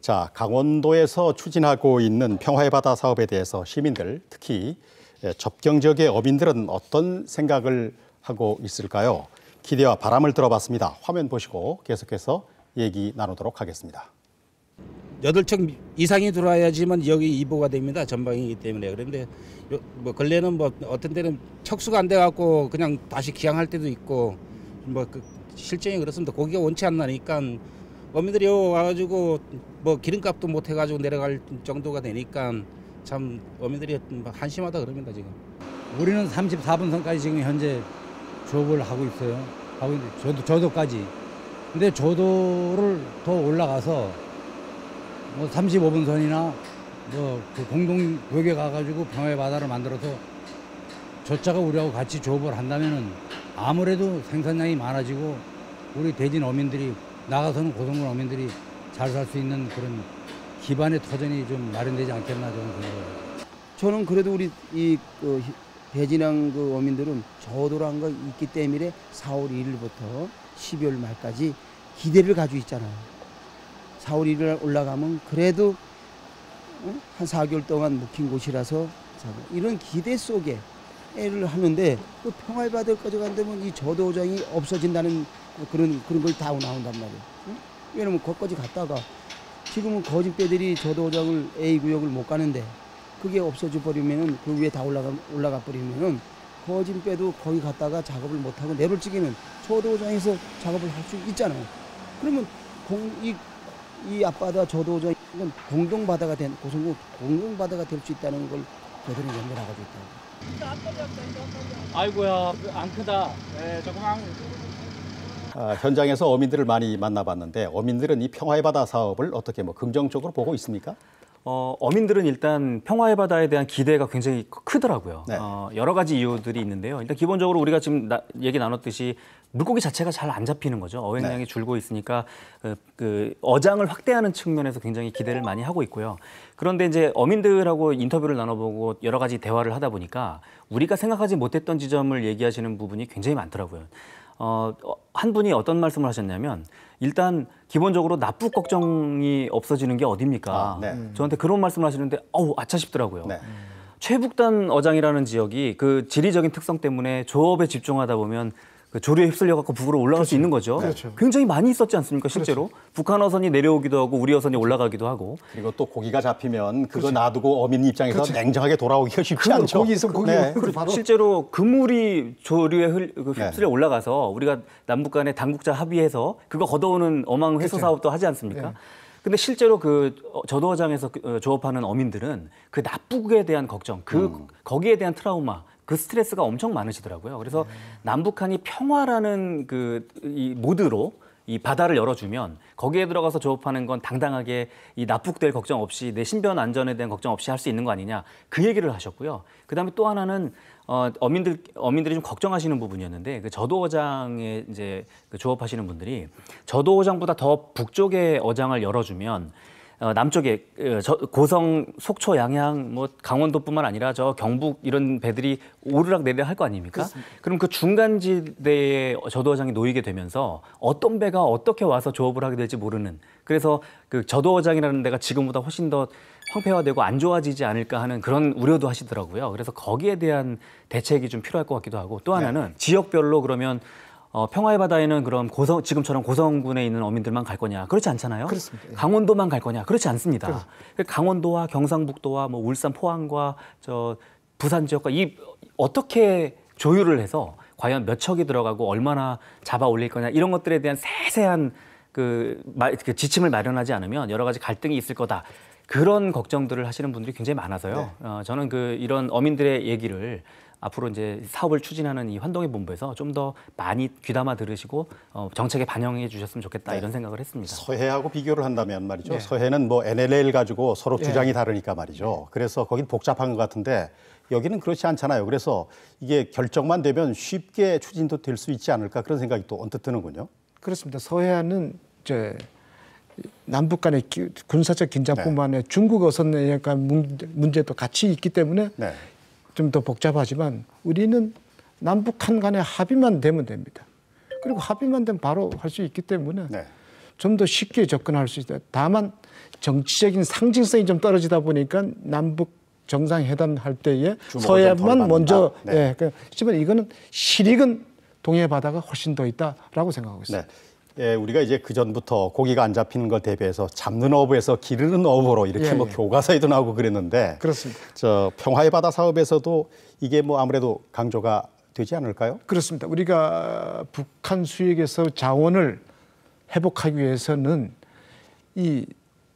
자, 강원도에서 추진하고 있는 평화의 바다 사업에 대해서 시민들, 특히 예, 접경 지역의 어민들은 어떤 생각을 하고 있을까요? 기대와 바람을 들어봤습니다. 화면 보시고 계속해서 얘기 나누도록 하겠습니다. 여덟 척 이상이 들어와야지만 여기 이보가 됩니다. 전방이기 때문에 그런데 요- 뭐 근래는 뭐 어떤 때는 척수가 안 돼 갖고 그냥 다시 기항할 때도 있고 뭐 그 실정이 그렇습니다. 고기가 원치 않나니까 어민들이 요 와가지고 뭐 기름값도 못 해가지고 내려갈 정도가 되니까 참 어민들이 뭐 한심하다 그럽니다 지금. 우리는 34분 선까지 지금 현재 조업을 하고 있어요. 하고 있는데 저도 저도까지. 근데 저도를 더 올라가서 뭐 35분 선이나 뭐 그 공동 구역에 가가지고 평화의 바다를 만들어서 저자가 우리하고 같이 조업을 한다면은 아무래도 생산량이 많아지고 우리 대진 어민들이 나가서는 고성군 어민들이 잘 살 수 있는 그런 기반의 터전이 좀 마련되지 않겠나 저는 생각해요. 저는 그래도 우리 이 그, 배진항 그 어민들은 저도란 거 있기 때문에 4월 1일부터 12월 말까지 기대를 가지고 있잖아요. 4월 1일 올라가면 그래도 어? 한 4개월 동안 묵힌 곳이라서 이런 기대 속에 애를 하는데 그 평화의 바다까지 간다면 이 저도장이 없어진다는 그런 그런 걸 다 나온단 말이에요. 응? 왜냐면 거기까지 갔다가 지금은 거짓배들이 저도장을 A 구역을 못 가는데 그게 없어져 버리면은 그 위에 다 올라가 올라가 버리면은 거진배도 거기 갔다가 작업을 못 하고 내려찌기는 저도장에서 작업을 할 수 있잖아요. 그러면 공 이 이 앞바다 저도장 이건 공동 바다가 된 고성국 공동 바다가 될 수 있다는 걸 저들은 연결하고 있다. 아이고야 안 크다. 네, 조그만 아, 현장에서 어민들을 많이 만나봤는데 어민들은 이 평화의 바다 사업을 어떻게 뭐 긍정적으로 보고 있습니까? 어, 어민들은 일단 평화의 바다에 대한 기대가 굉장히 크더라고요. 네. 어, 여러 가지 이유들이 있는데요. 일단 기본적으로 우리가 지금 나- 얘기 나눴듯이 물고기 자체가 잘 안 잡히는 거죠. 어획량이 네. 줄고 있으니까 그, 그 어장을 확대하는 측면에서 굉장히 기대를 많이 하고 있고요. 그런데 이제 어민들하고 인터뷰를 나눠보고 여러 가지 대화를 하다 보니까 우리가 생각하지 못했던 지점을 얘기하시는 부분이 굉장히 많더라고요. 어, 어, 한 분이 어떤 말씀을 하셨냐면 일단 기본적으로 납북 걱정이 없어지는 게 어딥니까? 아, 네. 저한테 그런 말씀을 하시는데 어우 아차 싶더라고요. 네. 최북단 어장이라는 지역이 그 지리적인 특성 때문에 조업에 집중하다 보면 그 조류에 휩쓸려 갖고 북으로 올라갈 수 있는 거죠. 굉장히 많이 있었지 않습니까? 실제로 북한 어선이 내려오기도 하고 우리 어선이 올라가기도 하고 그리고 또 고기가 잡히면 그거 놔두고 어민 입장에서 냉정하게 돌아오기가 쉽지 않죠. 거기 있으면 거기 네. 그 바로 실제로 그물이 조류에 흘, 그 네. 휩쓸려 올라가서 우리가 남북 간에 당국자 합의해서 그거 걷어오는 어망 회수 사업도 하지 않습니까? 근데 실제로 그 어, 저도어장에서 그, 어, 조업하는 어민들은 그 납북에 대한 걱정, 그 거기에 대한 트라우마, 그 스트레스가 엄청 많으시더라고요. 그래서 남북한이 평화라는 그 이 모드로 이 바다를 열어주면 거기에 들어가서 조업하는 건 당당하게 이 납북될 걱정 없이 내 신변 안전에 대한 걱정 없이 할 수 있는 거 아니냐 그 얘기를 하셨고요. 그다음에 또 하나는 어, 어민들 어민들이 좀 걱정하시는 부분이었는데 그 저도 어장에 이제 그 조업하시는 분들이 저도 어장보다 더 북쪽에 어장을 열어주면 어, 남쪽에 어, 저, 고성, 속초, 양양, 뭐 강원도뿐만 아니라 저 경북 이런 배들이 오르락 내리락 할 거 아닙니까? 그럼 그 중간지대에 저도어장이 놓이게 되면서 어떤 배가 어떻게 와서 조업을 하게 될지 모르는 그래서 그 저도어장이라는 데가 지금보다 훨씬 더 황폐화되고 안 좋아지지 않을까 하는 그런 우려도 하시더라고요. 그래서 거기에 대한 대책이 좀 필요할 것 같기도 하고 또 하나는 지역별로 그러면 어, 평화의 바다에는 그럼 고성 지금처럼 고성군에 있는 어민들만 갈 거냐? 그렇지 않잖아요. 그렇습니다. 예. 강원도만 갈 거냐? 그렇지 않습니다. 강원도와 경상북도와 뭐 울산, 포항과 저 부산 지역과 이 어떻게 조율을 해서 과연 몇 척이 들어가고 얼마나 잡아 올릴 거냐 이런 것들에 대한 세세한 그, 마- 그 지침을 마련하지 않으면 여러 가지 갈등이 있을 거다. 그런 걱정들을 하시는 분들이 굉장히 많아서요. 네. 어, 저는 그 이런 어민들의 얘기를 앞으로 이제 사업을 추진하는 이 환동의 본부에서 좀 더 많이 귀담아 들으시고 어, 정책에 반영해 주셨으면 좋겠다 네. 이런 생각을 했습니다. 서해하고 비교를 한다면 말이죠. 네. 서해는 뭐 NLL 가지고 서로 네. 주장이 다르니까 말이죠. 그래서 거긴 복잡한 것 같은데 여기는 그렇지 않잖아요. 그래서 이게 결정만 되면 쉽게 추진도 될 수 있지 않을까 그런 생각이 또 언뜻 드는군요. 그렇습니다. 서해안은 이제 남북 간의 기- 군사적 긴장뿐만 네. 아니라 중국 어선의 약간 문제- 문제도 같이 있기 때문에 네. 좀 더 복잡하지만 우리는 남북한 간의 합의만 되면 됩니다. 그리고 합의만 되면 바로 할 수 있기 때문에 네. 좀더 쉽게 접근할 수 있다. 다만 정치적인 상징성이 좀 떨어지다 보니까 남북 정상회담 할 때에 서해만 덜 먼저. 네. 예, 그 하지만 이거는 실익은 동해 바다가 훨씬 더 있다라고 생각하고 있습니다. 네. 예, 우리가 이제 그 전부터 고기가 안 잡히는 걸 대비해서 잡는 어부에서 기르는 어부로 이렇게 예, 뭐 예. 교과서에도 나오고 그랬는데 그렇습니다. 저 평화의 바다 사업에서도 이게 뭐 아무래도 강조가 되지 않을까요? 그렇습니다. 우리가 북한 수역에서 자원을 회복하기 위해서는 이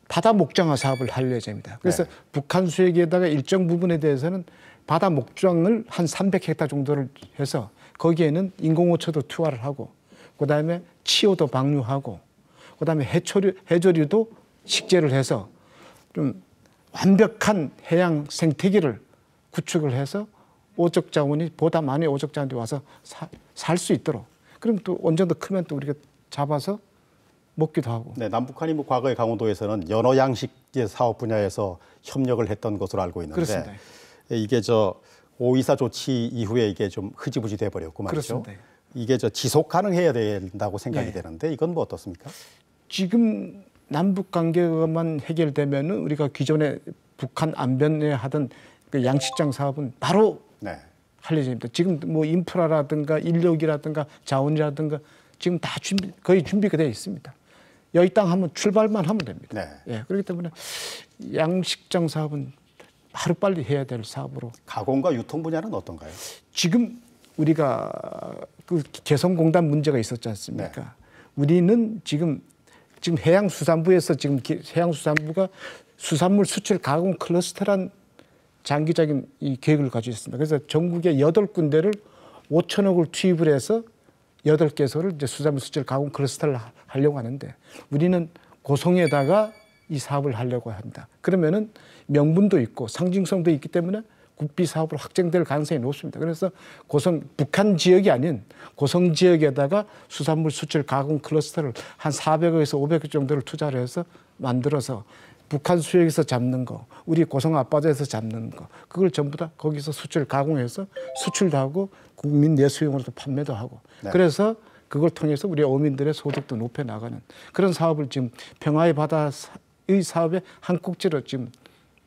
바다 목장화 사업을 할 예정입니다. 그래서 네. 북한 수역에다가 일정 부분에 대해서는 바다 목장을 한 300헥타 정도를 해서 거기에는 인공호초도 투하를 하고 그다음에 치오도 방류하고 그다음에 해초류 해조류도 식재를 해서 좀 완벽한 해양 생태계를 구축을 해서 오적 자원이 보다 많이 오적 자원이 와서 살 수 있도록 그럼 또 어느 정도 크면 또 우리가 잡아서 먹기도 하고 네, 남북한이 뭐 과거에 강원도에서는 연어 양식 사업 분야에서 협력을 했던 것으로 알고 있는데 그렇습니다. 이게 저 오이사 조치 이후에 이게 좀 흐지부지 돼 버렸고 말이죠. 그렇습니다. 이게 저 지속 가능해야 된다고 생각이 예. 되는데 이건 뭐 어떻습니까? 지금 남북 관계만 해결되면은 우리가 기존에 북한 안변에 하던 그 양식장 사업은 바로 네. 할 예정입니다. 지금 뭐 인프라라든가 인력이라든가 자원이라든가 지금 다 준비 거의 준비가 되어 있습니다. 여기 땅 하면 출발만 하면 됩니다. 네. 예, 그렇기 때문에 양식장 사업은 하루 빨리 해야 될 사업으로 가공과 유통 분야는 어떤가요? 지금 우리가 그 개성공단 문제가 있었지 않습니까? 네. 우리는 지금 지금 해양수산부에서 지금 기- 해양수산부가 수산물 수출 가공 클러스터란 장기적인 이 계획을 가지고 있습니다. 그래서 전국에 여덟 군데를 5천억을 투입을 해서 여덟 개소를 이제 수산물 수출 가공 클러스터를 하- 하려고 하는데 우리는 고성에다가 이 사업을 하려고 한다. 그러면은 명분도 있고 상징성도 있기 때문에 국비 사업으로 확장될 가능성이 높습니다. 그래서 고성 북한 지역이 아닌 고성 지역에다가 수산물 수출 가공 클러스터를 한 400억에서 500억 정도를 투자를 해서 만들어서 북한 수역에서 잡는 거, 우리 고성 앞바다에서 잡는 거, 그걸 전부 다 거기서 수출 가공해서 수출도 하고 국민 내수용으로도 판매도 하고. 네. 그래서 그걸 통해서 우리 어민들의 소득도 높여 나가는 그런 사업을 지금 평화의 바다의 사업의 한 꼭지로 지금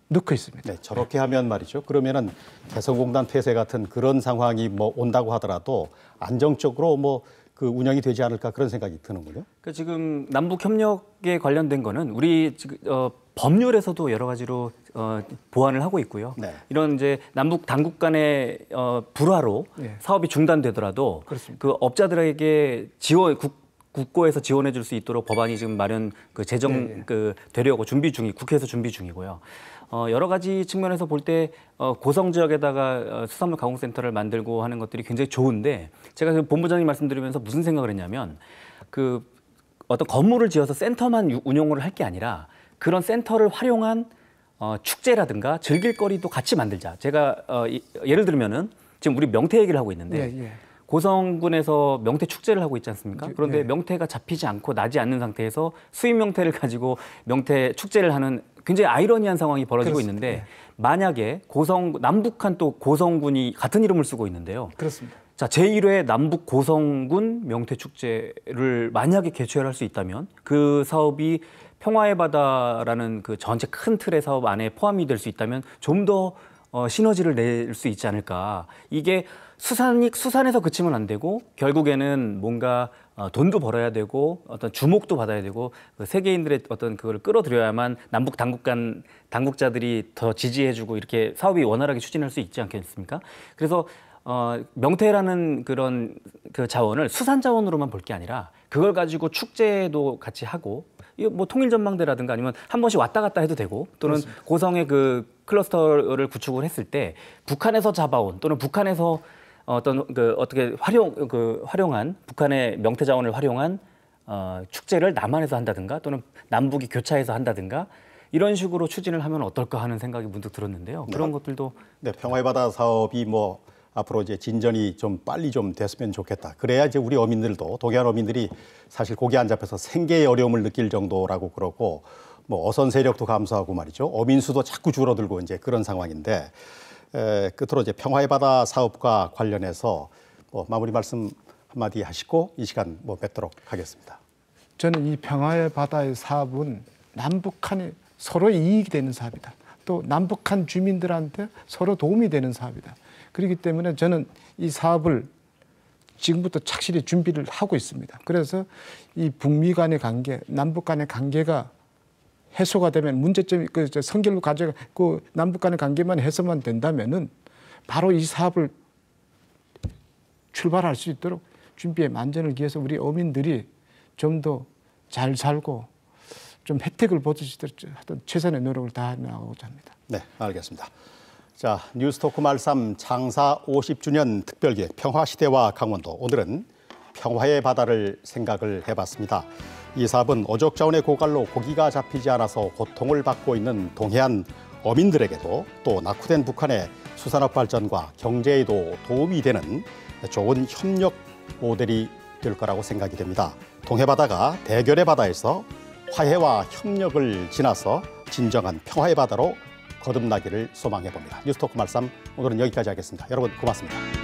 넣고 있습니다. 네, 저렇게 하면 말이죠. 그러면은 개성공단 폐쇄 같은 그런 상황이 뭐 온다고 하더라도 안정적으로 뭐 그 운영이 되지 않을까 그런 생각이 드는군요. 그 지금 남북 협력에 관련된 거는 우리 지금 어, 법률에서도 여러 가지로 어, 보완을 하고 있고요. 네. 이런 이제 남북 당국 간의 어, 불화로 네. 사업이 중단되더라도 그렇습니다. 그 업자들에게 지원 국 국고에서 지원해 줄 수 있도록 법안이 지금 마련 그 재정 네, 네. 그 되려고 준비 중이 국회에서 준비 중이고요. 어, 여러 가지 측면에서 볼 때 어, 고성 지역에다가 어, 수산물 가공센터를 만들고 하는 것들이 굉장히 좋은데 제가 그 본부장님 말씀드리면서 무슨 생각을 했냐면 그 어떤 건물을 지어서 센터만 유- 운영을 할 게 아니라 그런 센터를 활용한 어, 축제라든가 즐길 거리도 같이 만들자. 제가 어, 이- 예를 들면은 지금 우리 명태 얘기를 하고 있는데 예, 예. 고성군에서 명태 축제를 하고 있지 않습니까? 그런데 예. 명태가 잡히지 않고 나지 않는 상태에서 수입 명태를 가지고 명태 축제를 하는 굉장히 아이러니한 상황이 벌어지고 그렇습니다. 있는데 만약에 고성 남북한 또 고성군이 같은 이름을 쓰고 있는데요. 그렇습니다. 자, 제1회 남북 고성군 명태 축제를 만약에 개최할 수 있다면 그 사업이 평화의 바다라는 그 전체 큰 틀의 사업 안에 포함이 될 수 있다면 좀더 어, 시너지를 낼 수 있지 않을까. 이게 수산이 수산에서 그치면 안 되고 결국에는 뭔가 어, 돈도 벌어야 되고 어떤 주목도 받아야 되고 그 세계인들의 어떤 그걸 끌어들여야만 남북 당국 간 당국자들이 더 지지해주고 이렇게 사업이 원활하게 추진할 수 있지 않겠습니까? 그래서 어, 명태라는 그런 그 자원을 수산 자원으로만 볼 게 아니라 그걸 가지고 축제도 같이 하고 뭐 통일 전망대라든가 아니면 한 번씩 왔다 갔다 해도 되고 또는 고성의 그 클러스터를 구축을 했을 때 북한에서 잡아온 또는 북한에서 어떤 그 어떻게 활용 그 활용한 북한의 명태 자원을 활용한 어, 축제를 남한에서 한다든가 또는 남북이 교차해서 한다든가 이런 식으로 추진을 하면 어떨까 하는 생각이 문득 들었는데요. 그런 것들도 네, 평화의 바다 사업이 뭐 앞으로 이제 진전이 좀 빨리 좀 됐으면 좋겠다. 그래야 이제 우리 어민들도 동해안 어민들이 사실 고기 안 잡혀서 생계의 어려움을 느낄 정도라고 그러고 뭐 어선 세력도 감소하고 말이죠. 어민 수도 자꾸 줄어들고 이제 그런 상황인데 에, 끝으로 이제 평화의 바다 사업과 관련해서 뭐 마무리 말씀 한마디 하시고 이 시간 뭐 뵙도록 하겠습니다. 저는 이 평화의 바다의 사업은 남북한이 서로 이익이 되는 사업이다. 또 남북한 주민들한테 서로 도움이 되는 사업이다. 그렇기 때문에 저는 이 사업을 지금부터 착실히 준비를 하고 있습니다. 그래서 이 북미 간의 관계, 남북 간의 관계가 해소가 되면 문제점이 그저 선결로 가져가 그 남북 간의 관계만 해소만 된다면은 바로 이 사업을 출발할 수 있도록 준비에 만전을 기해서 우리 어민들이 좀 더 잘 살고 좀 혜택을 있도록 하여튼 최선의 노력을 다해 나가고자 합니다. 네, 알겠습니다. 자, 뉴스토크 말삼 장사 50주년 특별기획 평화시대와 강원도. 오늘은 평화의 바다를 생각을 해봤습니다. 이 사업은 어족자원의 고갈로 고기가 잡히지 않아서 고통을 받고 있는 동해안 어민들에게도 또 낙후된 북한의 수산업 발전과 경제에도 도움이 되는 좋은 협력 모델이 될 거라고 생각이 됩니다. 동해바다가 대결의 바다에서 화해와 협력을 지나서 진정한 평화의 바다로 거듭나기를 소망해 봅니다. 뉴스토크 말씀 오늘은 여기까지 하겠습니다. 여러분 고맙습니다.